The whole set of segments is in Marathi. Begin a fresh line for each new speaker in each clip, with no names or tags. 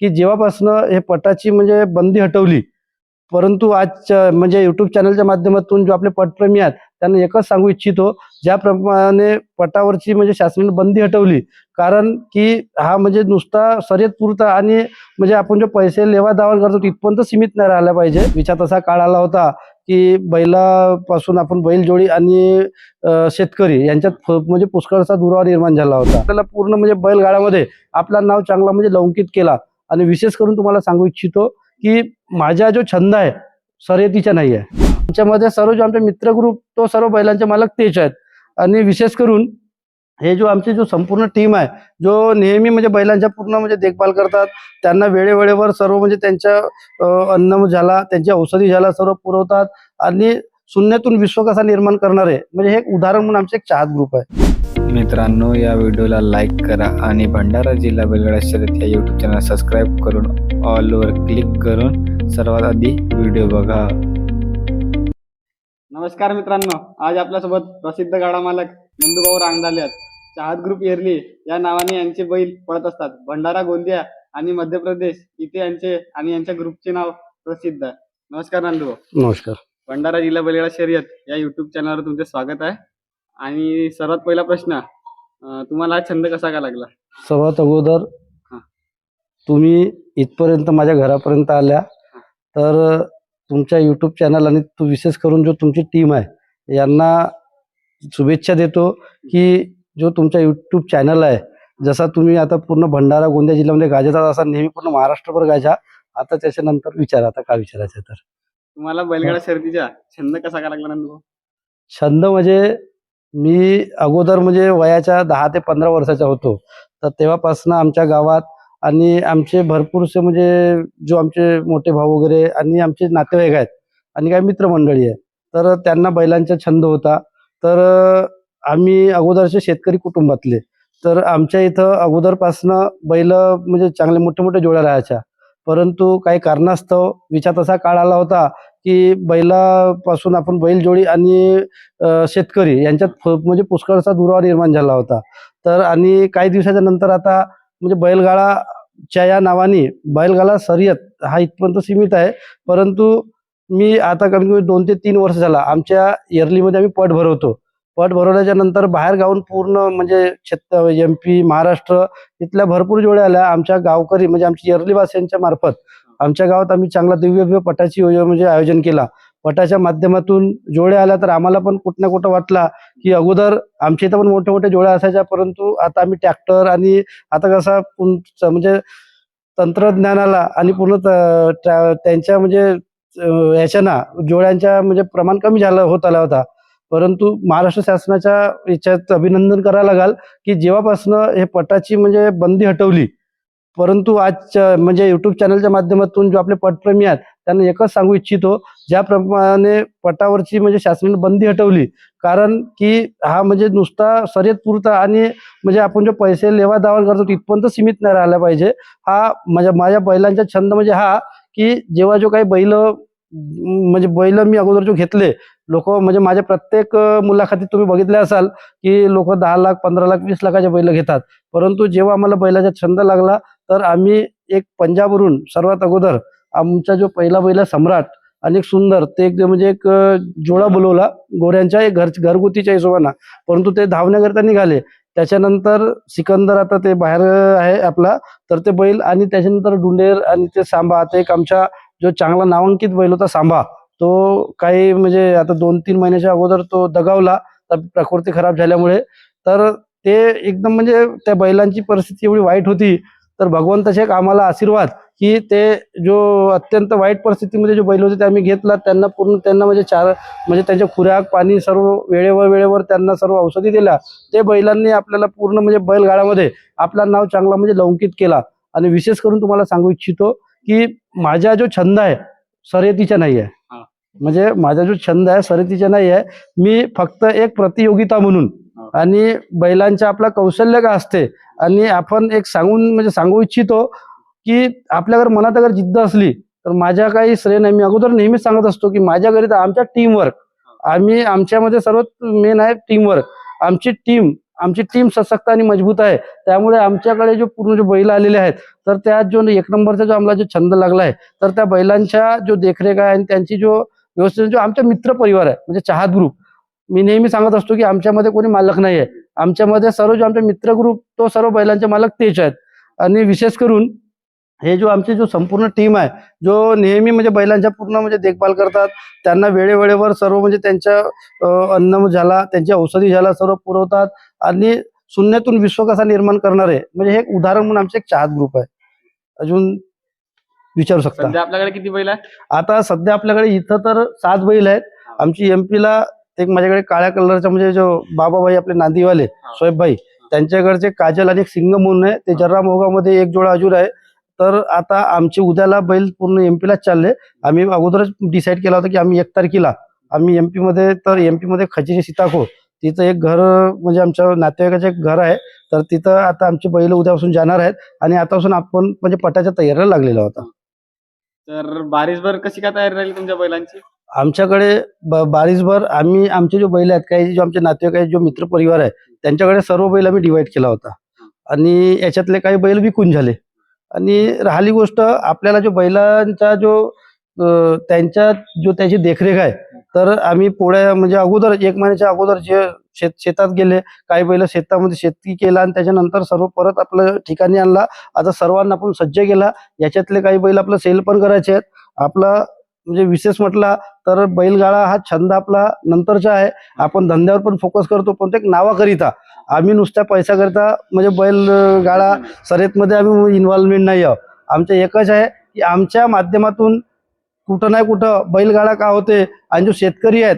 की जेव्हापासनं हे पटाची म्हणजे बंदी हटवली परंतु आज म्हणजे युट्यूब चॅनलच्या माध्यमातून जो आपले पटप्रेमी आहेत त्यांना एकच सांगू इच्छितो ज्याप्रमाणे पटावरची म्हणजे शासनाने बंदी हटवली कारण की हा म्हणजे नुसता शर्यत पुरता आणि म्हणजे आपण जो पैसे लेवा दावा करतो तिथपर्यंत सीमित नाही राहिला पाहिजे. विचार तसा काळ आला होता की बैलापासून आपण बैलजोडी आणि शेतकरी यांच्यात म्हणजे पुष्कळचा दुरावा निर्माण झाला होता. त्याला पूर्ण म्हणजे बैलगाड्यामध्ये आपला नाव चांगला म्हणजे लौंकित केला. आणि विशेष करून तुम्हाला सांगू इच्छितो की माझा जो छंद आहे शर्यतीचा नाही आहे. त्याच्यामध्ये सर्व जो आमचा मित्र ग्रुप तो सर्व बैलांचे मालक तेच आहेत. आणि विशेष करून हे जो आमची जो संपूर्ण टीम आहे जो नेहमी म्हणजे बैलांच्या पूर्ण म्हणजे देखभाल करतात त्यांना वेळेवेळेवर सर्व म्हणजे त्यांच्या अन्न झाला त्यांची औषधी झाला सर्व पुरवतात. आणि शून्यातून विश्व कसा निर्माण करणार आहे म्हणजे हे एक उदाहरण म्हणून आमचे एक चाहत ग्रुप आहे.
मित्रांनो या व्हिडिओला लाईक करा आणि भंडारा जिल्हा बैलगाडा शर्यत या यूट्यूब चॅनल सबस्क्राईब करून ऑलवर क्लिक करून सर्वात आधी व्हिडिओ बघा.
नमस्कार मित्रांनो आज आपल्यासोबत प्रसिद्ध गाडा मालक नंदूभाऊ रांगदाले आहेत. चाहत ग्रुप एरली या नावाने यांचे बैल पळत असतात. भंडारा गोंदिया आणि मध्य प्रदेश इथे यांचे आणि यांच्या ग्रुपचे नाव प्रसिद्ध. आहे नमस्कार नंदूभाऊ.
नमस्कार.
भंडारा जिल्हा बैलगाडा शर्यत या युट्यूब चॅनलवर तुमचे स्वागत आहे. आणि सर्वात पहिला प्रश्न अं, तुम्हाला हा छंद कसा का लागला?
सर्वात अगोदर
हा.
तुम्ही इथपर्यंत माझ्या घरापर्यंत आल्या. तर तुमच्या युट्यूब चॅनल आणि तू विशेष करून जो तुमची टीम आहे यांना शुभेच्छा देतो की जो तुमचा युट्यूब चॅनल आहे जसा तुम्ही आता पूर्ण भंडारा गोंदिया जिल्ह्यामध्ये गाजतात असा नेहमी पूर्ण महाराष्ट्रभर गाजा आता त्याच्यानंतर विचारा आता काय विचारायचं आहे तर.
तुम्हाला बैलगाडा शर्यतीचा छंद कसा का लागला
छंद म्हणजे मी अगोदर म्हणजे वयाच्या दहा ते पंधरा वर्षाचा होतो. तर तेव्हापासून आमच्या गावात आणि आमचे भरपूरसे म्हणजे जो आमचे मोठे भाऊ वगैरे आणि आमचे नातेवाईक आहेत आणि काही मित्रमंडळी आहे तर त्यांना बैलांचा छंद होता. तर आम्ही अगोदरचे शेतकरी कुटुंबातले. तर आमच्या इथं अगोदरपासनं बैल म्हणजे चांगले मोठे मोठे जोड्या राहायच्या. परंतु काही कारणास्तव विचार तसा काळ आला होता की बैलापासून आपण बैलजोडी आणि शेतकरी यांच्यात म्हणजे पुष्कळचा दुरावा निर्माण झाला होता. तर आणि काही दिवसाच्या नंतर आता म्हणजे बैलगाळाच्या या नावाने बैलगाळा शर्यत हा इथपर्यंत सीमित आहे. परंतु मी आता कमीत कमी दोन ते तीन वर्ष झाला आमच्या इयरलीमध्ये आम्ही पट भरवतो. पट भरवल्याच्या नंतर बाहेर गावून पूर्ण म्हणजे छत्त एम पी महाराष्ट्र इथल्या भरपूर जोड्या आल्या. आमच्या गावकरी म्हणजे आमच्या एरली मार्फत आमच्या गावात आम्ही चांगला दिव्य पटाची योजना म्हणजे आयोजन केला. पटाच्या माध्यमातून जोड्या आल्या तर आम्हाला पण कुठं ना कुठं वाटला की अगोदर आमच्या इथं पण मोठे मोठे जोड्या असायच्या परंतु आता आम्ही ट्रॅक्टर आणि आता कसा म्हणजे तंत्रज्ञानाला आणि पूर्ण त- त्यांच्या म्हणजे याच्या याच्याना जोड्यांच्या म्हणजे प्रमाण कमी झालं होत आला होता. परंतु महाराष्ट्र शासनाच्या याच्यात अभिनंदन करायला लागाल की जेव्हापासनं हे पटाची म्हणजे बंदी हटवली परंतु आज म्हणजे युट्यूब चॅनलच्या माध्यमातून जो आपले पटप्रेमी आहेत त्यांना एकच सांगू इच्छितो ज्याप्रमाणे पटावरची म्हणजे शासनाने बंदी हटवली कारण की हा म्हणजे नुसता शर्यत पुरता आणि म्हणजे आपण जो पैसे लेवा दावा करतो तिथपर्यंत सीमित नाही राहिला पाहिजे. हा माझ्या माझ्या बैलांचा छंद म्हणजे हा की जेव्हा जो काही बैल म्हणजे बैल मी अगोदर जो घेतले लोक म्हणजे माझ्या प्रत्येक मुलाखतीत तुम्ही बघितले असाल की लोक दहा लाख पंधरा लाख वीस लाखाचे बैल घेतात. परंतु जेव्हा आम्हाला बैलाचा छंद लागला तर आम्ही एक पंजाबवरून सर्वात अगोदर आमचा जो पहिला बैल आहे सम्राट आणि एक सुंदर ते एक म्हणजे एक जोडा बोलवला गोऱ्यांच्या एक घर घरगुतीच्या हिशोबानं. परंतु ते धावण्याकरता निघाले. त्याच्यानंतर सिकंदर आता ते बाहेर आहे आपला तर ते बैल आणि त्याच्यानंतर डुंडेर आणि ते सांबा ते एक आमच्या जो चांगला नामांकित बैल होता सांभा तो काही म्हणजे आता दोन तीन महिन्याच्या अगोदर तो दगावला तर प्रकृती खराब झाल्यामुळे. तर ते एकदम म्हणजे त्या बैलांची परिस्थिती एवढी वाईट होती तर भगवंताचे एक आम्हाला आशीर्वाद की ते जो अत्यंत वाईट परिस्थितीमध्ये जो बैल होते ते आम्ही घेतला त्यांना पूर्ण त्यांना म्हणजे चार म्हणजे त्यांच्या खुराक पाणी सर्व वेळेवर वेळेवर त्यांना सर्व औषधी दिल्या. ते बैलांनी आपल्याला पूर्ण म्हणजे बैलगाड्यामध्ये आपला नाव चांगला म्हणजे लौकित केला. आणि विशेष करून तुम्हाला सांगू इच्छितो की माझा जो छंद आहे शर्यतीचा नाही आहे. म्हणजे माझा जो छंद आहे शर्यतीचा नाही आहे मी फक्त एक प्रतियोगिता म्हणून. आणि बैलांच्या आपला कौशल्य का असते आणि आपण एक सांगून म्हणजे सांगू इच्छितो की आपल्या जर मनात अगर जिद्द असली तर माझ्या काही श्रेय नाही. मी अगोदर नेहमीच सांगत असतो की माझ्या घरी तर आमच्या टीमवर्क आम्ही आमच्यामध्ये सर्वात मेन आहे टीमवर्क आमची टीम आमची टीम सशक्त आणि मजबूत आहे. त्यामुळे आमच्याकडे जो पूर्ण जो बैल आलेले आहेत तर त्यात जो एक नंबरचा जो आम्हाला जो छंद लागला आहे तर त्या बैलांच्या जो देखरेख आहे आणि त्यांची जो व्यवस्थित जो आमचा मित्र परिवार आहे म्हणजे चाहत ग्रुप मी नेहमी सांगत असतो की आमच्यामध्ये कोणी मालक नाही आहे आमच्यामध्ये सर्व जो आमच्या मित्र ग्रुप तो सर्व बैलांचे मालक तेच आहेत. आणि विशेष करून हे जो आमची जो संपूर्ण टीम आहे जो नेहमी म्हणजे बैलांच्या पूर्ण म्हणजे देखभाल करतात त्यांना वेळेवेळेवर सर्व म्हणजे त्यांच्या अन्न झाला त्यांची औषधी झाला सर्व पुरवतात आणि शून्यातून विश्व कसा निर्माण करणार आहे म्हणजे हे एक उदाहरण म्हणून आमचे एक चाहत ग्रुप आहे. अजून विचारू शकता?
आपल्याकडे किती बैल आहे
आता सध्या आपल्याकडे इथं तर सात बैल आहेत. आमची एमपी ला एक माझ्याकडे काळ्या कलरचा म्हणजे जो बाबाभाई आपले नांदीवाले सोहेबभाई त्यांच्याकडचे काजल आणि एक सिंग म्हणून आहे. ते जर्रा मोगामध्ये एक जोडा अजून आहे. तर आता आमचे उद्याला बैल पूर्ण एमपी लाच चालले. आम्ही अगोदरच डिसाईड केला होता की आम्ही एक तारखेला आम्ही एमपी मध्ये तर एमपी मध्ये खजिरी सीताखो तिथं एक घर म्हणजे आमच्या नातेवाईकाचं एक घर आहे. तर तिथं आता आमचे बैल उद्यापासून जाणार आहेत आणि आतापासून आपण म्हणजे पटाच्या तयारीला लागलेला होता
तर बारिशभर कशी काय तयारी राहील तुमच्या बैलांची?
आमच्याकडे ब- बारीसभर आम्ही आमचे जो बैल आहेत काही जो आमचे नातेवाईक आहेत जो मित्र परिवार आहे त्यांच्याकडे सर्व बैल आम्ही डिवाइड केला होता. आणि याच्यातले काही बैल विकून झाले. आणि राहिली गोष्ट आपल्याला जो बैलांचा जो त्यांच्या जो त्याची देखरेख आहे तर आम्ही पोळ्या म्हणजे अगोदर एक महिन्याच्या अगोदर जे शेत शेतात गेले काही बैल शेतामध्ये शेती केला आणि त्याच्यानंतर सर्व परत आपलं ठिकाणी आणला. आता सर्वांना आपण सज्ज केला. याच्यातले काही बैल आपलं सेल पण करायचे आहेत. आपला म्हणजे विशेष म्हटला तर बैलगाडा हा छंद आपला नंतरचा आहे. आपण धंद्यावर पण फोकस करतो. पण ते एक नावाकरिता. आम्ही नुसत्या पैशाकरता म्हणजे बैल अं, शर्यतमध्ये आम्ही इन्व्हॉल्वमेंट नाही आहोत. आमचं एकच आहे की आमच्या माध्यमातून कुठं नाही कुठं बैलगाडा का होते आणि जो शेतकरी आहेत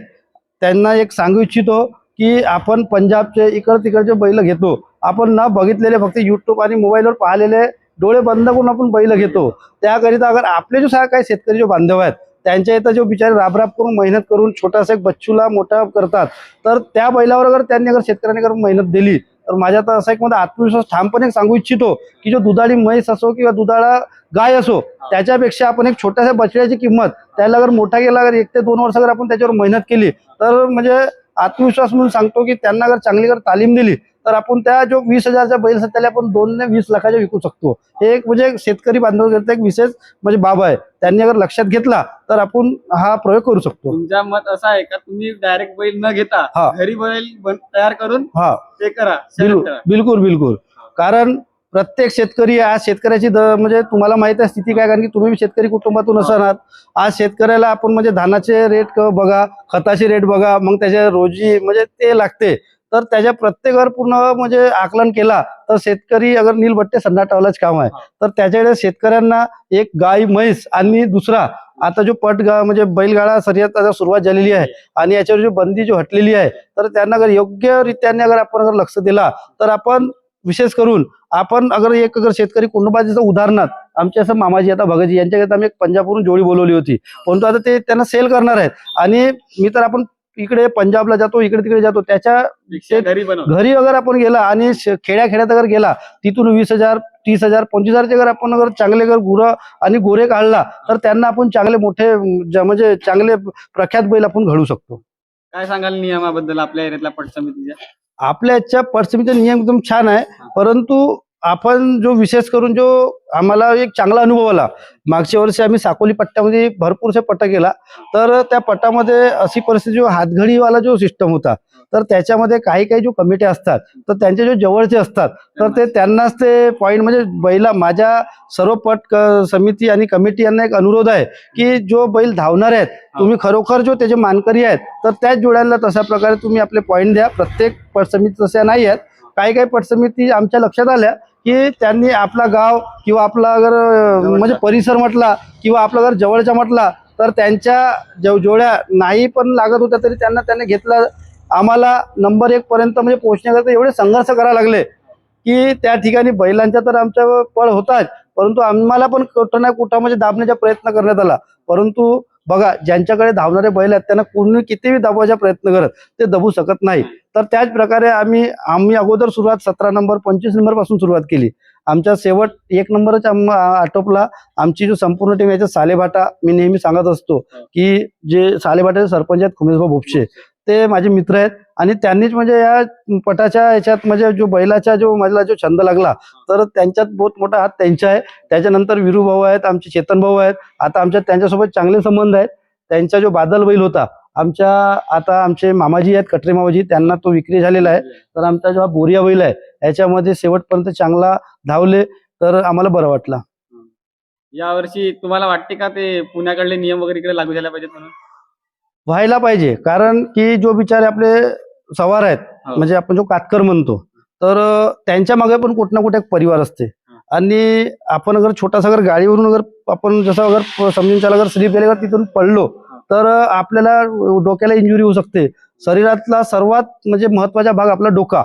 त्यांना एक सांगू इच्छितो की आपण पंजाबचे इकड तिकडचे बैल घेतो. आपण न बघितलेले फक्त यूट्यूब आणि मोबाईलवर पाहिलेले डोळे बंद करून आपण बैल घेतो. त्याकरिता अगर आपले जो सहा काही शेतकरी जो बांधव आहेत त्यांच्या इथं जो बिचारे राबराब करून मेहनत करून छोटासा एक बच्चूला मोठा करतात तर त्या बैलावर अगर त्यांनी अगर शेतकऱ्यांनी अगर मेहनत दिली तर माझ्या तर असा एक मध्ये आत्मविश्वास ठामपणे सांगू इच्छितो की जो दुधाळी म्हैस असो किंवा दुधाळा गाय असो त्याच्यापेक्षा आपण एक छोट्याशा बछड्याची किंमत त्याला अगर मोठा गेला अगर एक ते दोन वर्ष अगर आपण त्याच्यावर मेहनत केली तर म्हणजे आत्मविश्वास म्हणून सांगतो की त्यांना अगर चांगली अगर तालीम दिली तर आपण त्या जो वीस हजारच्या बैल असतात त्याला आपण दोन ने वीस लाखाच्या विकू शकतो. हे एक म्हणजे शेतकरी बांधव एक विशेष म्हणजे बाब आहे. त्यांनी अगर लक्षात घेतला तर आपण हा प्रयोग करू शकतो.
तुमच्या मत असं आहे का? तुम्ही डायरेक्ट बैल न घेता
हा.
घरी बैल तयार करून
हा.
ते करा.
बिलकुल बिलकुल. कारण प्रत्येक शेतकरी आज शेतकऱ्याची द म्हणजे तुम्हाला माहीत आहे स्थिती काय? कारण की तुम्ही शेतकरी कुटुंबातून असणार. आज शेतकऱ्याला आपण म्हणजे धानाचे रेट बघा खताचे रेट बघा मग त्याच्या रोजी म्हणजे ते लागते. तर त्याच्या प्रत्येकावर पूर्ण म्हणजे आकलन केला तर शेतकरी अगर नीलबट्टे सन्नाटावलाच काम आहे. तर त्याच्याकडे शेतकऱ्यांना एक गाय म्हैस आणि दुसरा आता जो पट गा म्हणजे बैलगाडा आता सुरुवात झालेली आहे आणि याच्यावर जो बंदी जो हटलेली आहे तर त्यांना अगर योग्य रीत्याने अगर आपण अगर लक्ष दिला तर आपण विशेष करून आपण अगर एक अगर शेतकरी कुटुंबाचं उदाहरणार्थ आमचे असं मामाजी आता भगतजी यांच्याकडे आम्ही एक पंजाबवरून जोडी बोलवली होती. परंतु आता ते त्यांना सेल करणार आहेत. आणि मी तर आपण इकडे पंजाबला जातो इकडे तिकडे जातो त्याच्या
घरी
अगर आपण गेला आणि खेड्या खेड्यात अगर गेला तिथून वीस हजार तीस हजार पंचवीस हजारचे अगर आपण अगर चांगले अगर गुरं आणि गोरे काढला तर त्यांना आपण चांगले मोठे म्हणजे चांगले प्रख्यात बैल आपण घडू शकतो.
काय सांगाल नियमाबद्दल आपल्या एरियातल्या पट समितीच्या?
आपल्या याच्या पश्चिमीचे नियम एकदम छान आहे. परंतु आपण जो विशेष करून जो आम्हाला एक चांगला अनुभव आला मागच्या वर्षी आम्ही साकोली पट्ट्यामध्ये भरपूरसे पट्टा केला तर त्या पट्टामध्ये अशी परिस्थिती जो हातघडीवाला जो सिस्टम होता तर त्याच्यामध्ये काही काही जो कमिटी असतात तर त्यांचे जो जवळचे असतात तर ते त्यांनाच ते पॉईंट म्हणजे बैला माझ्या सर्व पट क- समिती आणि कमिटी यांना एक अनुरोध आहे की जो बैल धावणार आहेत तुम्ही खरोखर जो त्याचे मानकरी आहेत तर त्याच जोड्यांना तशा प्रकारे तुम्ही आपले पॉईंट द्या प्रत्येक पट समिती तशा नाही आहेत काही काही पट समिती आमच्या लक्षात आल्या की त्यांनी आपला गाव किंवा आपला अगर म्हणजे परिसर म्हटला किंवा आपला जर जवळचा म्हटला तर त्यांच्या जो जोड्या नाही पण लागत होत्या तरी त्यांना त्याने घेतला. आम्हाला नंबर एक पर्यंत म्हणजे पोहोचण्याकरता एवढे संघर्ष करावे लागले की त्या ठिकाणी बैलांचा तर आमच्या पळ होताच. परंतु आम्हाला पण कुठं ना कुठं म्हणजे दाबण्याचा प्रयत्न करण्यात आला. परंतु बघा ज्यांच्याकडे धावणारे बैल आहेत त्यांना कोणी कितीही दाबायचा प्रयत्न करत ते दबू शकत नाही. तर त्याच प्रकारे आम्ही आम्ही अगोदर सुरुवात सतरा नंबर पंचवीस नंबरपासून सुरुवात केली. आमच्या शेवट एक नंबरच आटोपला. आमची जो संपूर्ण टीम याच्या सालेभाटा मी नेहमी सांगत असतो की जे सालेभाटाचे सरपंच आहेत खुमेशभाऊ भोपशे ते माझे मित्र आहेत. आणि त्यांनीच म्हणजे या पटाच्या याच्यात म्हणजे जो बैलाचा जो माझा जो छंद लागला तर त्यांच्यात बहुत मोठा हात त्यांचा आहे. त्याच्यानंतर विरू भाऊ आहेत आमचे चेतन भाऊ आहेत. आता आमच्या त्यांच्यासोबत चांगले संबंध आहेत. त्यांचा जो बादल बैल होता आमच्या आता आमचे मामाजी आहेत कटरे मामाजी त्यांना तो विक्री झालेला आहे. तर आमचा जो बोरिया बैल आहे याच्यामध्ये शेवटपर्यंत चांगला धावले तर आम्हाला बरं वाटलं.
यावर्षी तुम्हाला वाटते का ते पुण्याकडले नियम वगैरे इकडे लागू झाले पाहिजेत म्हणून?
व्हायला पाहिजे. कारण की जो बिचारे आपले सवार आहेत
हो.
म्हणजे आपण जो कातकर म्हणतो तर त्यांच्या मागे पण कुठं ना कुठे एक परिवार असते. आणि आपण अगर छोटासा अगर गाडीवरून अगर आपण जसं अगर समजून चाल अगर स्लिप गेले तिथून पडलो तर आपल्याला डोक्याला इंजुरी होऊ शकते. शरीरातला सर्वात म्हणजे महत्त्वाचा भाग आपला डोका.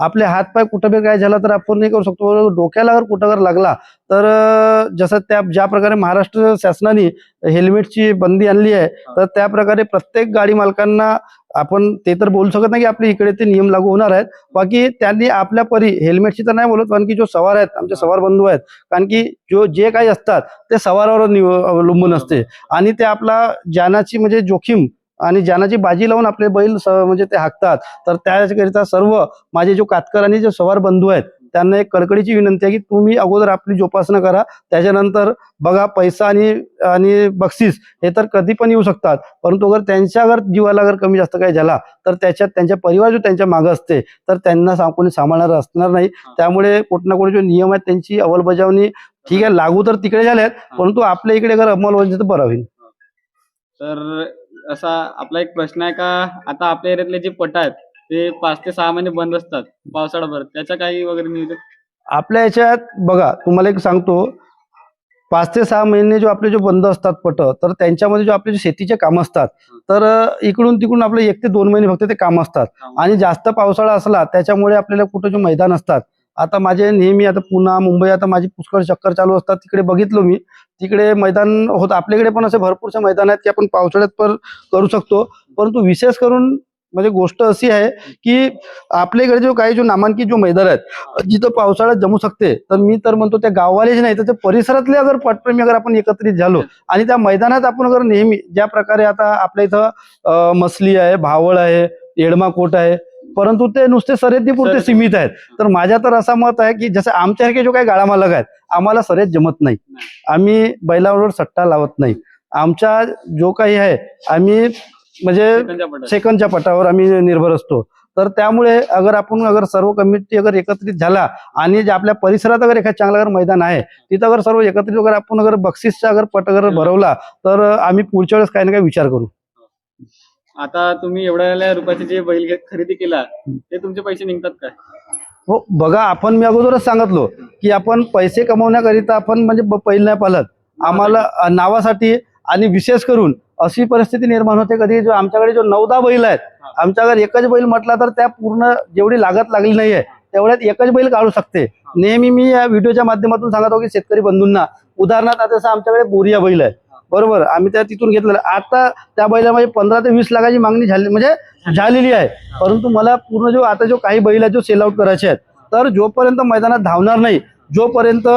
आपले हात पाय कुठं बी काय झाला तर आपण नाही करू शकतो. डोक्याला अगर कुठं अगर लागला तर जसं त्या ज्या प्रकारे महाराष्ट्र शासनाने हेल्मेटची बंदी आणली आहे तर त्या प्रकारे प्रत्येक गाडी मालकांना आपण ते तर बोलू शकत नाही की आपल्या इकडे ते नियम लागू होणार आहेत. बाकी त्यांनी आपल्या परी हेल्मेटची तर नाही बोलत कारण की जो सवार आहेत आमचे सवार बंधू आहेत कारण की जो जे काही असतात ते सवारावर अवलंबून असते. आणि ते आपला जानाची म्हणजे जोखीम आणि जानाची बाजी लावून आपले बैल म्हणजे ते हाकतात तर त्याकरिता सर्व माझे जो कातकर आणि जे सवार बंधू आहेत त्यांना एक कडकडीची विनंती आहे की तुम्ही अगोदर आपली जोपासना करा. त्याच्यानंतर बघा पैसा आणि आणि बक्षीस हे तर कधी पण येऊ शकतात. परंतु अगर त्यांच्या अगर जीवाला अगर कमी जास्त काही झाला तर त्याच्यात त्यांच्या परिवार जो त्यांच्या मागे असते तर त्यांना सा- कोणी सांभाळणार असणार नाही. त्यामुळे कुठं ना कुठे जो नियम आहेत त्यांची अंमलबजावणी ठीक आहे लागू तर तिकडे झाले आहेत परंतु आपल्या इकडे अगर अंमलबजावणी तर बरं होईल.
तर असा आपला एक प्रश्न आहे का आता आपल्या एरियातले जे पट आहेत ते पाच ते सहा महिने बंद असतात पावसाळाभर त्याच्या काही वगैरे नियोजन
आपल्या याच्यात बघा तुम्हाला एक सांगतो पाच ते सहा महिने जो आपले जो बंद असतात पट तर त्यांच्यामध्ये जो आपले जे शेतीचे काम असतात तर इकडून तिकडून आपले एक ते दोन महिने फक्त ते काम असतात. आणि जास्त पावसाळा असला त्याच्यामुळे आपल्याला कुठं जो मैदान असतात आता माझे नेहमी आता पुन्हा मुंबई आता माझी पुष्कळ चक्कर चालू असतात. तिकडे बघितलो मी. तिकडे मैदान होत आपल्याकडे पण असे भरपूरसे मैदान आहेत की आपण पावसाळ्यात पण करू शकतो. परंतु विशेष करून म्हणजे गोष्ट अशी आहे की आपल्याकडे जो काही जो नामांकित जो मैदान आहेत जिथं पावसाळ्यात जमू शकते तर मी तर म्हणतो त्या गाववालेच नाही. तर त्या परिसरातले अगर पटप्रेमी अगर आपण एकत्रित झालो आणि त्या मैदानात आपण अगर नेहमी ज्या प्रकारे आता आपल्या इथं मसली आहे भावळ आहे येडमा कोट आहे परंतु ते नुसते
शर्यती.
सीमित आहेत. तर माझ्या तर असं मत आहे की जसं आमच्यासारखे जो काही गाळा मालक आहेत आम्हाला शर्यत जमत नाही. आम्ही बैलावर सट्टा लावत नाही. आमचा जो काही आहे आम्ही म्हणजे. सेकंदच्या पटावर. आम्ही निर्भर असतो. तर त्यामुळे अगर आपण अगर सर्व कमिटी अगर एकत्रित झाला आणि जे आपल्या परिसरात अगर एखाद चांगला अगर मैदान आहे तिथं अगर सर्व एकत्रित अगर आपण अगर बक्षीसचा अगर पट अगर भरवला तर आम्ही पुढच्या वेळेस काही ना काही विचार करू.
आता तुम्ही एवढ्या रुपयाचे जे बैल खरेदी केला ते तुमचे पैसे निघतात काय?
हो बघा आपण मी अगोदरच सांगितलो की आपण पैसे कमवण्याकरिता आपण म्हणजे बैल नाही पालत. आम्हाला नावासाठी आणि विशेष करून अशी परिस्थिती निर्माण होते कधी. जो आमच्याकडे जो नवदा बैल आहेत आमच्याकडे एकच बैल म्हटला तर त्या पूर्ण जेवढी लागत लागली नाहीये तेवढ्यात एकच बैल काढू शकते. नेहमी मी या व्हिडिओच्या माध्यमातून सांगतो की शेतकरी बंधूंना उदाहरणार्थ आता जसं आमच्याकडे बोरिया बैल आहे बरोबर. आम्ही त्या तिथून घेतलेलं. आता त्या बैलामध्ये पंधरा ते वीस लाखाची मागणी झाली म्हणजे झालेली आहे. परंतु मला पूर्ण जो आता जो काही बैल जो सेल आउट करायचे आहेत तर जोपर्यंत मैदानात धावणार नाही जोपर्यंत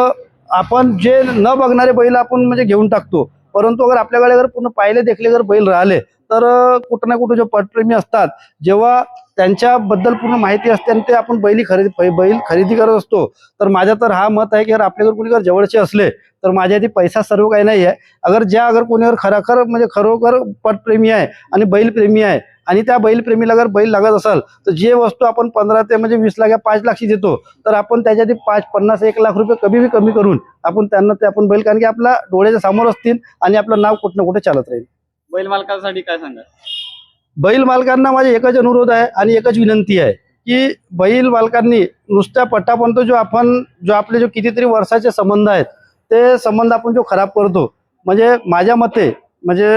आपण जे न बघणारे बैल आपण म्हणजे घेऊन टाकतो परंतु अगर आपल्याकडे अगर पूर्ण पाहिले देखले जर बैल राहिले तर कुठं ना कुठं जे पटप्रेमी असतात जेव्हा त्यांच्याबद्दल पूर्ण माहिती असते आणि ते आपण बैली खरेदी बैल खरेदी करत असतो तर माझ्या तर हा मत आहे की अगर आपल्याकडे कुणी जर जवळचे असले तर माझ्या आधी पैसा सर्व काही नाही आहे. अगर ज्या अगर कोणीवर खराखर म्हणजे खरोखर पटप्रेमी आहे आणि बैलप्रेमी आहे आणि त्या बैलप्रेमीला अगर बैल लागत असेल तर जे वस्तू आपण पंधरा ते म्हणजे वीस लाख या पाच लाखची देतो तर आपण त्याच्या आधी पाच पन्नास एक लाख रुपये कमी बी कमी करून आपण त्यांना ते आपण बैल कारण की आपला डोळ्याच्या समोर असतील आणि आपलं नाव कुठं ना कुठे चालत राहील.
बैल मालकासाठी काय सांगा
बैल मालकांना माझे एकच अनुरोध आहे आणि एकच विनंती आहे की बैल मालकांनी नुसत्या पटापर्यंत जो आपण जो आपले जो कितीतरी वर्षाचे संबंध आहेत ते संबंध आपण जो खराब करतो म्हणजे माझ्या मते म्हणजे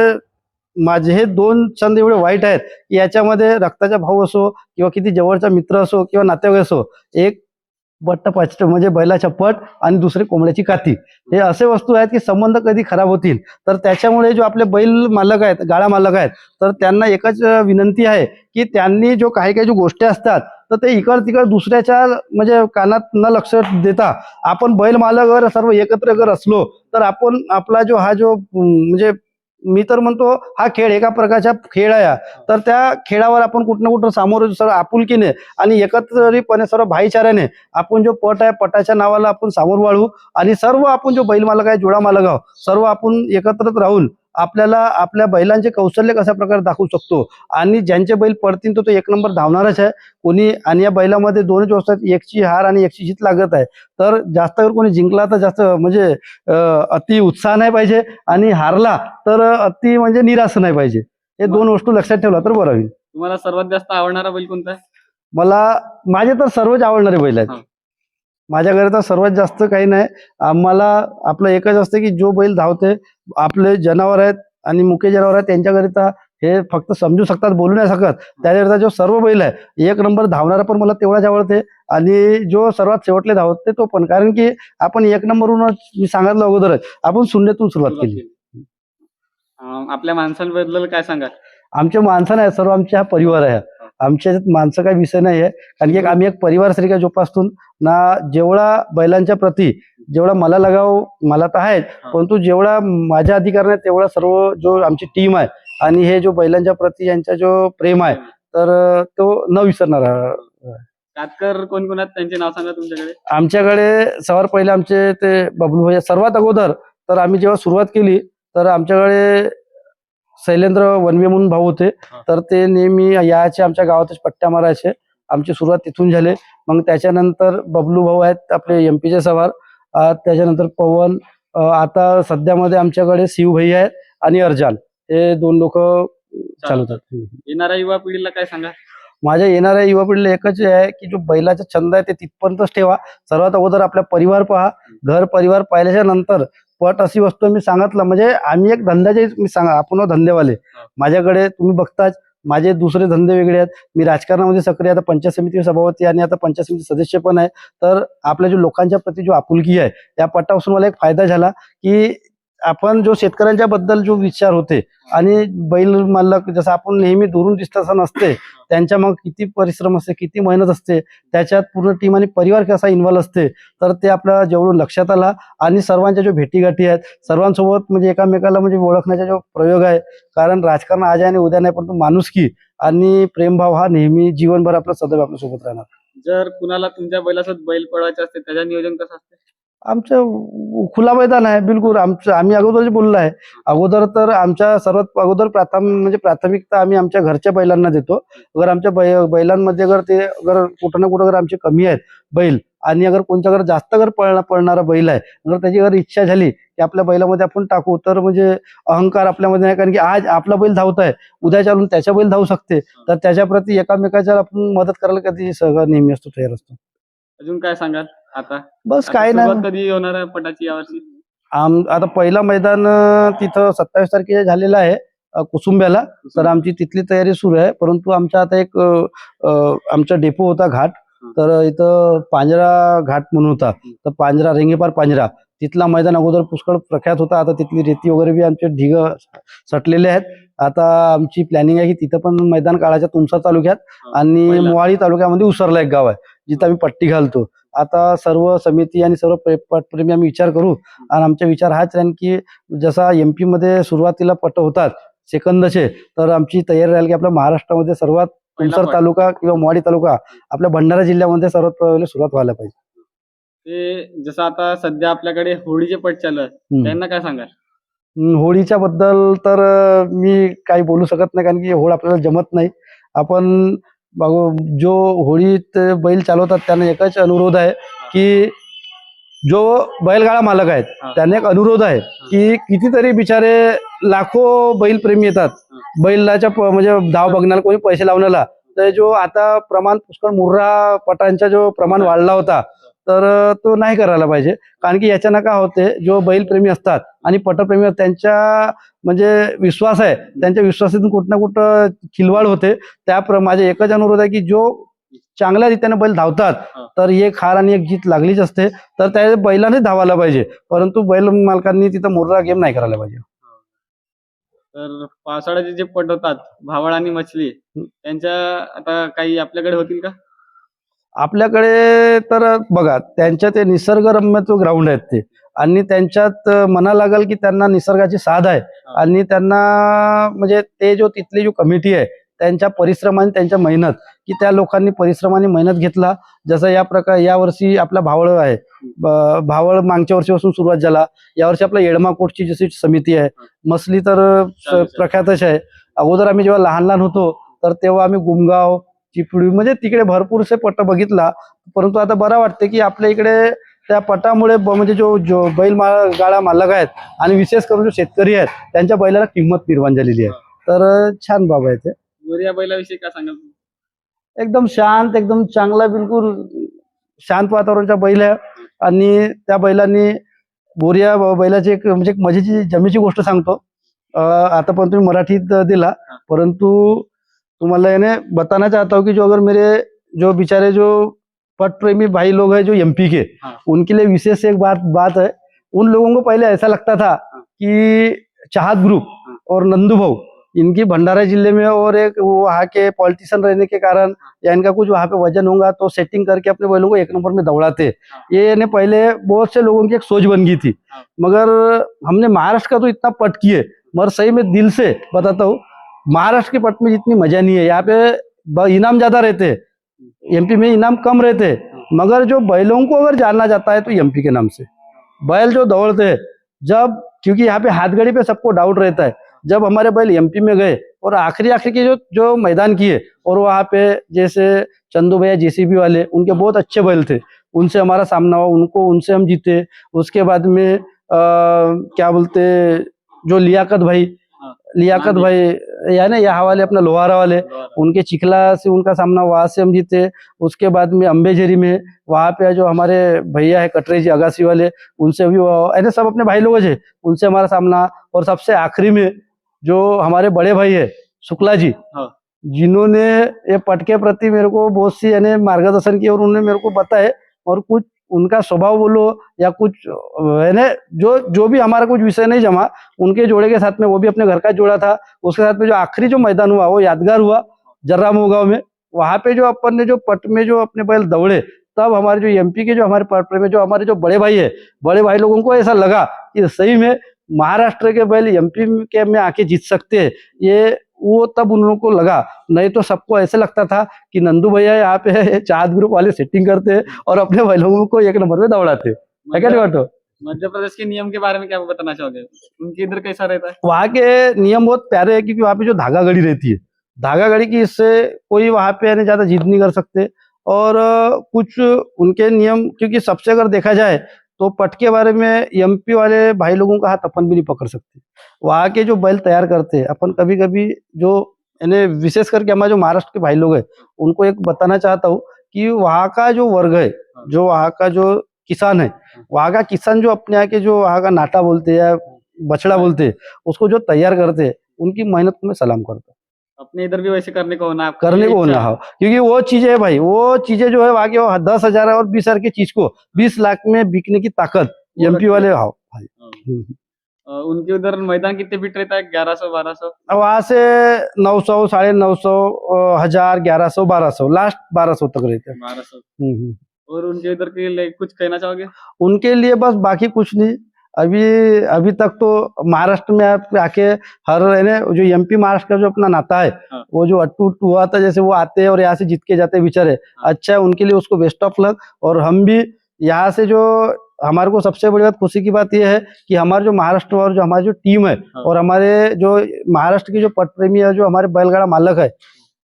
माझे हे दोन छंद एवढे वाईट आहेत की याच्यामध्ये रक्ताचा भाऊ असो किंवा किती जवळचा मित्र असो किंवा नातेवाईक असो एक बट्ट पाचट म्हणजे बैलाच्या पट आणि दुसरे कोंबड्याची काती हे असे वस्तू आहेत की संबंध कधी खराब होतील. तर त्याच्यामुळे जो आपले बैल मालक आहेत गाळा मालक आहेत तर त्यांना एकच विनंती आहे की त्यांनी जो काही काही जो गोष्टी असतात तर ते इकड तिकड दुसऱ्याच्या म्हणजे कानात न लक्ष देता आपण बैल मालक सर्व एकत्र जर असलो तर आपण आपला जो हा जो म्हणजे मी तर म्हणतो हा खेळ एका प्रकारचा खेळ आहे. तर त्या खेळावर आपण कुठं ना कुठं सामोरं सर्व आपुलकीने आणि एकत्रितपणे सर्व भाईचाऱ्याने आपण जो पट आहे पटाच्या नावाला आपण सामोर वाळू आणि सर्व आपण जो बैल मालक आहे जुळा मालक आहोत सर्व आपण एकत्रित राहून आपल्याला आपल्या बैलांचे कौशल्य कशा प्रकारे दाखवू शकतो? आणि ज्यांचे बैल पडतील तो तो एक नंबर धावणारच आहे. कोणी आणि या बैलामध्ये दोनच असतात एकची हार आणि एकची जीत लागत आहे. तर जास्त जर कोणी जिंकला तर जास्त म्हणजे अति उत्साह नाही पाहिजे आणि हारला तर अति म्हणजे निराश नाही पाहिजे. हे दोन वस्तू लक्षात ठेवला तर बरं होईल.
तुम्हाला सर्वात जास्त आवडणारा बैल कोणता आहे?
मला माझे तर सर्वच आवडणारे बैल आहेत. माझ्या घरी तर सर्वात जास्त काही नाही. आम्हाला आपलं एकच असतं की जो बैल धावते आपले जनावर आहेत आणि मुख्य जनावर आहेत त्यांच्याकरिता हे फक्त समजू शकतात बोलू नाही शकत. त्याच्याकरिता जो सर्व बैल आहे एक नंबर धावणारा पण मला तेवढाच आवडते आणि जो सर्वात शेवटले धावते तो पण. कारण की आपण एक नंबरवरूनच मी सांगितलं अगोदरच आपण शून्यातून सुरुवात केली.
आपल्या माणसांबद्दल काय सांगाल?
आमचे माणसं नाही सर्व आमचे हा परिवार आहे. आमच्या माणसं काही विषय नाही आहे कारण की आम्ही एक परिवार सारखा जोपासतो ना जेवढा बैलांच्या प्रती जेवढा मला लगाव मला तर आहे परंतु जेवढा माझ्या अधिकाराने तेवढा सर्व जो आमची टीम आहे आणि हे जो बैलांच्या प्रती यांचा जो प्रेम आहे तर तो न विसरणारा
कातकर कोण कोण आहेत? त्यांचे नाव सांगा तुमच्याकडे.
आमच्याकडे सर्वात पहिले आमचे ते बबलू भैया. सर्वात अगोदर तर आम्ही जेव्हा सुरुवात केली तर आमच्याकडे शैलेंद्र वनवे म्हणून भाऊ होते. तर ते नेहमी याचे आमच्या गावातच पट्ट्या मारायचे. आमची सुरुवात तिथून झाली. मग त्याच्यानंतर बबलू भाऊ आहेत आपले एमपीचे सवार. अं, त्याच्यानंतर पवन. आता सध्यामध्ये आमच्याकडे शिव भैया आहेत आणि अर्जान. हे दोन लोक चालवतात
येणाऱ्या युवा पिढीला काय सांगा
माझ्या येणाऱ्या युवा पिढीला एकच आहे की जो बैलाचा छंद आहे ते तिथपर्यंतच ठेवा. सर्वात अगोदर आपला परिवार पहा. घर परिवार पाहिल्याच्या नंतर पट अशी वस्तू मी सांगितलं. म्हणजे आम्ही एक धंद्याचे मी सांगा आपण धंदेवाले. माझ्याकडे तुम्ही बघताच माझे दुसरे धंदे वेगळे आहेत. मी राजकारणामध्ये सक्रिय आता पंचायत समिती सभापती आणि आता पंचायत समिती सदस्य पण आहे. तर आपल्या जो लोकांच्या प्रती जो आपुलकी आहे या पटापासून मला एक फायदा झाला की आपण जो शेतकऱ्यांच्या बद्दल जो विचार होते आणि बैल मालक जसं आपण नेहमी दुरून दिसत असं नसते त्यांच्या मग किती परिश्रम असते किती मेहनत असते त्याच्यात पूर्ण टीम आणि परिवार कसा इन्व्हॉल्व असते तर ते आपल्याला जेवढं लक्षात आला आणि सर्वांच्या जो भेटीगाठी आहेत सर्वांसोबत म्हणजे एकामेकाला म्हणजे ओळखण्याचा जो प्रयोग आहे कारण राजकारण आज आणि उद्या नाही परंतु माणुसकी आणि प्रेमभाव हा नेहमी जीवनभर आपला सदैव आपल्यासोबत राहणार.
जर कुणाला तुमच्या बैलासोबत बैल पळवायचे असते त्याच्या नियोजन कसं असते?
आमचं खुला मैदान आहे बिलकुल. आमचं आम्ही अगोदर बोललो आहे. अगोदर तर आमच्या सर्वात अगोदर प्राथम म्हणजे प्राथमिकता आम्ही आमच्या घरच्या बैलांना देतो. अगर आमच्या बै बैलांमध्ये अगर ते अगर कुठं ना कुठं अगर आमचे कमी आहेत बैल आणि अगर कोणत्या घर जास्त घर पळणार पळणारा बैल आहे अगर त्याची अगर इच्छा झाली की आपल्या बैलामध्ये आपण टाकू तर म्हणजे अहंकार आपल्यामध्ये नाही. कारण की आज आपला बैल धावत आहे उद्या चालून त्याच्या बैल धावू शकते. तर त्याच्या प्रती एकामेकाच्या आपण मदत करायला कधी सगळं नेहमी असतो तयार असतो.
अजून काय सांगाल? आता?
बस
आता
काय नाही.
कधी होणार आहे पटाची यावर्षी
आम आता पहिला मैदान अं, तिथं सत्तावीस तारखेला झालेलं आहे अं, कुसुंब्याला. तर आमची तिथली तयारी सुरू आहे. परंतु आमचा आता एक अं, अं, आमचा डेपो होता घाट. तर इथं पांजरा घाट म्हणून होता. तर पांजरा रेंगेपार पांजरा. तिथला मैदान अगोदर पुष्कळ प्रख्यात होता. आता तिथली रेती वगैरे बी आमचे ढिग सटलेले आहेत. आता आमची प्लॅनिंग आहे की तिथं पण मैदान काढायचं तुमचा तालुक्यात आणि
पहिला.
मोहाळी तालुक्यामध्ये उसरला एक गाव आहे. जिथं आम्ही पट्टी घालतो. आता सर्व समिती आणि सर्व प्रे- पटप्रेमी आम्ही विचार करू. आणि आमचा विचार हाच राहील की जसा एमपी मध्ये सुरुवातीला पट होतात सेकंदचे तर आमची तयारी राहील की आपल्या महाराष्ट्रामध्ये सर्वात तुमसर. तालुका किंवा मोहाडी तालुका आपल्या भंडारा जिल्ह्यामध्ये सर्वात पहिले सुरुवात व्हायला पाहिजे.
ते जसं आता सध्या आपल्याकडे होळीचे पट चालू. त्यांना काय सांगाल?
होळीच्या बद्दल तर मी काही बोलू शकत नाही कारण की होळ आपल्याला जमत नाही. आपण जो होळीत बैल चालवतात त्यांना एकच अनुरोध आहे की जो बैलगाडा मालक आहेत. त्यांना एक अनुरोध आहे की कितीतरी बिचारे लाखो बैलप्रेमी येतात. बैलाच्या म्हणजे धाव बघण्याला कोणी पैसे लावण्याला. तर जो आता प्रमाण पुष्कळ मुर्रा पटांचा जो प्रमाण वाढला होता तर तो नाही करायला पाहिजे. कारण की याच्यानं काय होते जो बैलप्रेमी असतात आणि पटप्रेमी त्यांच्या म्हणजे विश्वास आहे त्यांच्या विश्वासातून कुठं ना कुठं खिलवाड होते. त्या माझे एकच अनुरोध आहे की जो चांगल्या रीतीने बैल धावतात. तर एक हार आणि एक जीत लागलीच असते. तर त्या बैलानेच धावायला पाहिजे. परंतु बैल मालकांनी तिथं मुर्रा गेम नाही करायला पाहिजे.
तर पावसाळ्याचे जे पट होतात भावळ आणि मछली त्यांच्या आता काही आपल्याकडे होतील का?
आपल्याकडे तर बघा त्यांच्या ते निसर्गरम्य तो ग्राउंड आहेत ते. आणि त्यांच्यात म्हणा लागेल की त्यांना निसर्गाची साथ आहे. आणि त्यांना म्हणजे ते जो तिथली जो कमिटी आहे त्यांच्या परिश्रमाने त्यांच्या मेहनत की त्या लोकांनी परिश्रमाने मेहनत घेतला. जसं या प्रकार यावर्षी आपला भावळ आहे. भावळ मागच्या वर्षीपासून सुरुवात झाला. यावर्षी आपला येडमाकोटची जशी समिती आहे. मसली तर. प्रख्यातच आहे. अगोदर आम्ही जेव्हा लहान लहान होतो तर तेव्हा आम्ही गुमगाव चिपळी म्हणजे तिकडे भरपूरसे पट बघितला. परंतु आता बरं वाटते की आपल्या इकडे त्या पटामुळे म्हणजे जो जो बैल मा- गाडा मालक आहेत आणि विशेष करून जो शेतकरी आहेत त्यांच्या बैलाला किंमत निर्माण झालेली आहे. तर छान बाब आहे ते.
गोरिया बैलाविषयी काय सांगाल?
एकदम शांत एकदम चांगला बिलकुल शांत वातावरणाचा बैल आहे. आणि त्या बैलांनी बोरिया बैलाची एक म्हणजे मजेची जमेची गोष्ट सांगतो. आता पण तुम्ही मराठीत दिला. परंतु तुम्हाला इन्हें बताना चाहता हूँ कि जो अगर मेरे जो बेचारे जो पट प्रेमी भाई लोग हैं जो एमपी के
हाँ।
उनके लिए विशेष एक बात बात है उन लोगों को पहले ऐसा लगता था कि चाहत ग्रुप
हाँ।
और नंदू भाऊ इनकी भंडारा ज़िले में और एक वो वहाँ के पॉलिटिशियन रहने के कारण या इनका कुछ वहाँ पे वज़न होगा तो सेटिंग करके अपने बैलों को एक नंबर में दौड़ाते ये ने पहले बहुत से लोगों की एक सोच बन गई थी
हाँ।
मगर हमने महाराष्ट्र का तो इतना पट किए मगर सही में दिल से बताता हूँ महाराष्ट्र के पट में जितनी मज़ा नहीं है यहाँ पे इनाम ज़्यादा रहते हैं। एमपी में इनाम कम रहते हैं। मगर जो बैलों को अगर जानना जाता है तो एमपी के नाम से। बैल जो दौड़ते हैं जब क्योंकि यहाँ पे हाथगड़ी पे सबको डाउट रहता है। जब हमारे बैल एमपी में गए और आखिरी आखिरी के जो जो मैदान किए और वहाँ पे जैसे चंदू भैया जेसीबी वाले उनके बहुत अच्छे बैल थे। उनसे हमारा सामना हुआ उनको उनसे हम जीते। उसके बाद में आ, क्या बोलते जो लियाकत भाई
हाँ।
लियाकत भाई या ना यहाँ वाले अपना लोहारा वाले उनके चिखला से उनका सामना वहाँ से हम जीते। उसके बाद में अम्बेझेरी में वहाँ पे जो हमारे भैया है कटरे जी अगासी वाले उनसे भी ऐसे सब अपने भाई लोग है उनसे हमारा सामना और सबसे आखिरी में जो हमारे बड़े भाई है शुक्ला जी
हाँ।
जिन्होंने ये पट के प्रति मेरे को बहुत सी यानी मार्गदर्शन किया और उन्होंने मेरे को बताए और कुछ उनका स्वभाव बोलो या कुछ है ना जो जो भी हमारा कुछ विषय नहीं जमा, उनके जोड़े के साथ में, वो भी अपने घर का जोड़ा था, उसके साथ में जो आखिरी जो मैदान हुआ, वो यादगार हुआ जर्रा गाँव में। वहाँ पे जो अपन ने जो पट में जो अपने बैल दौड़े, तब हमारे जो एमपी के जो हमारे पट में जो हमारे जो बड़े भाई है, बड़े भाई लोगों को ऐसा लगा कि सही में महाराष्ट्र के बैल एमपी के में आके जीत सकते हैं। ये वो तब उन लोगों को लगा। नहीं तो सबको ऐसे लगता था कि नंदू भैया यहाँ पे चाँद ग्रुप वाले सेटिंग करते हैं और अपने बैलों को एक नंबर में दौड़ाते बाटो
मध्य प्रदेश के नियम के बारे में क्या बताना चाहोगे? उनके इधर कैसा रहता है?
वहाँ के नियम बहुत प्यारे है क्योंकि वहाँ पे जो धागा गड़ी रहती है। धागा गड़ी की इससे कोई वहाँ पे यानी ज़्यादा जीत नहीं कर सकते। और कुछ उनके नियम क्योंकि सबसे अगर देखा जाए तो पट के बारे में एमपी वाले भाई लोगों का हाथ अपन भी नहीं पकड़ सकते। वहाँ के जो बैल तैयार करते हैं, अपन कभी कभी जो यानी विशेष करके हमारे जो महाराष्ट्र के भाई लोग हैं, उनको एक बताना चाहता हूँ कि वहाँ का जो वर्ग है, जो वहाँ का जो किसान है, वहाँ का किसान जो अपने यहाँ के जो वहाँ का नाटा बोलते हैं या बछड़ा बोलते हैं, उसको जो तैयार करते हैं, उनकी मेहनत को मैं सलाम करता हूँ।
अपने इधर भी वैसे करने को होना
करने को
इच्छा
ना
है।
क्योंकि वो चीज़ें है भाई वो चीज़ें जो है वो दस हज़ार और बीस हज़ार की चीज़ को बीस लाख में बिकने की ताकत एमपी वाले
हैं।
हाँ भाई
हाँ। उनके उधर मैदान कितने फीट रहता है ग्यारह सौ बारह सौ
वहाँ से नौ सौ साढ़े नौ सौ हज़ार ग्यारह सौ बारह सौ लास्ट बारह सौ तक रहते हैं
बारह सौ
हम्म, हम्म।
और उनके उधर के लिए कुछ कहना चाहोगे
उनके लिए बस बाकी कुछ नहीं अभी अभी तक तो महाराष्ट्र में आप आके हर है ना जो एमपी महाराष्ट्र का जो अपना नाता है
हाँ।
वो जो अट्टू हुआ था जैसे वो आते हैं और यहाँ से जीत के जाते बेचारे
हाँ।
अच्छा है उनके लिए उसको बेस्ट ऑफ़ लक और हम भी यहाँ से जो हमारे को सबसे बड़ी बात खुशी की बात यह है कि हमारे जो महाराष्ट्र और जो हमारी जो टीम है
हाँ।
और हमारे जो महाराष्ट्र की जो पट प्रेमी है जो हमारे बैलगाड़ा मालक है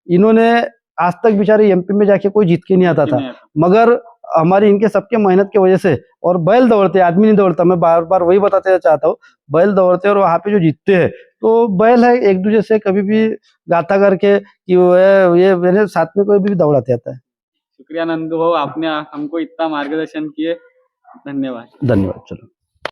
इन्होंने आज तक बेचारे एमपी में जाके कोई जीत के नहीं आता था मगर हमारी इनके सबके मेहनत की वजह से और बैल दौड़ते आदमी नहीं दौड़ता। मैं बार बार वही बताते चाहता हूँ बैल दौड़ते और वहां पे जो जीतते हैं तो बैल है एक दूसरे से कभी भी गाता करके कि वो है ये मेरे साथ में कोई भी दौड़ाते आता है।
शुक्रिया नंदू भाऊ आपने हमको इतना मार्गदर्शन किए। धन्यवाद।
धन्यवाद चलो।